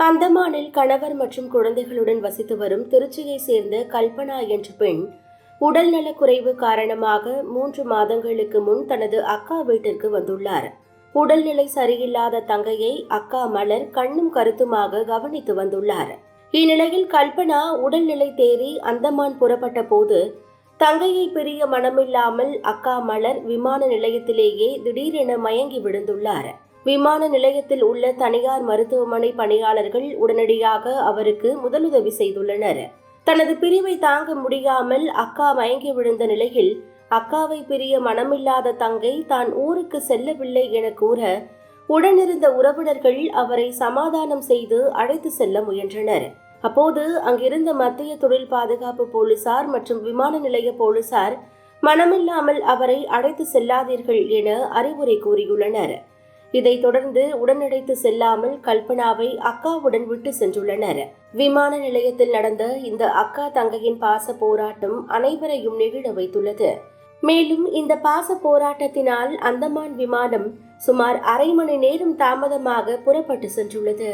அந்தமானில் கணவர் மற்றும் குழந்தைகளுடன் வசித்து வரும் திருச்சியை சேர்ந்த கல்பனா என்ற பெண் உடல்நலக்குறைவு காரணமாக மூன்று மாதங்களுக்கு முன் தனது அக்கா வீட்டிற்கு வந்துள்ளார். உடல்நிலை சரியில்லாத தங்கையை அக்கா மலர் கண்ணும் கருத்துமாக கவனித்து வந்துள்ளார். இந்நிலையில் கல்பனா உடல்நிலை தேறி அந்தமான் புறப்பட்ட போது தங்கையை பிரிய மனமில்லாமல் அக்கா மலர் விமான நிலையத்திலேயே திடீரென மயங்கி விழுந்துள்ளார். விமான நிலையத்தில் உள்ள தனியார் மருத்துவமனை பணியாளர்கள் உடனடியாக அவருக்கு முதலுதவி செய்துள்ளனர். தனது பிரிவை தாங்க முடியாமல் அக்கா மயங்கி விழுந்த நிலையில் அக்காவை பிரிய மனமில்லாத தங்கை தான் ஊருக்கு செல்லவில்லை என கூற உடனிருந்த உறவினர்கள் அவரை சமாதானம் செய்து அழைத்து செல்ல முயன்றனர். அப்போது அங்கிருந்த மத்திய தொழில் பாதுகாப்பு போலீசார் மற்றும் விமான நிலைய போலீசார் மனமில்லாமல் அவரை அழைத்து செல்லாதீர்கள் என அறிவுரை கூறியுள்ளனர். இதைத் தொடர்ந்து உடனடைத்து செல்லாமல் கல்பனாவை அக்காவுடன் விட்டு சென்றுள்ளனர். விமான நிலையத்தில் நடந்த இந்த அக்கா தங்கையின் பாச போராட்டம் அனைவரையும் நெகிழ வைத்துள்ளது. மேலும் இந்த பாச போராட்டத்தினால் அந்தமான் விமானம் சுமார் அரை மணி நேரம் தாமதமாக புறப்பட்டு சென்றுள்ளது.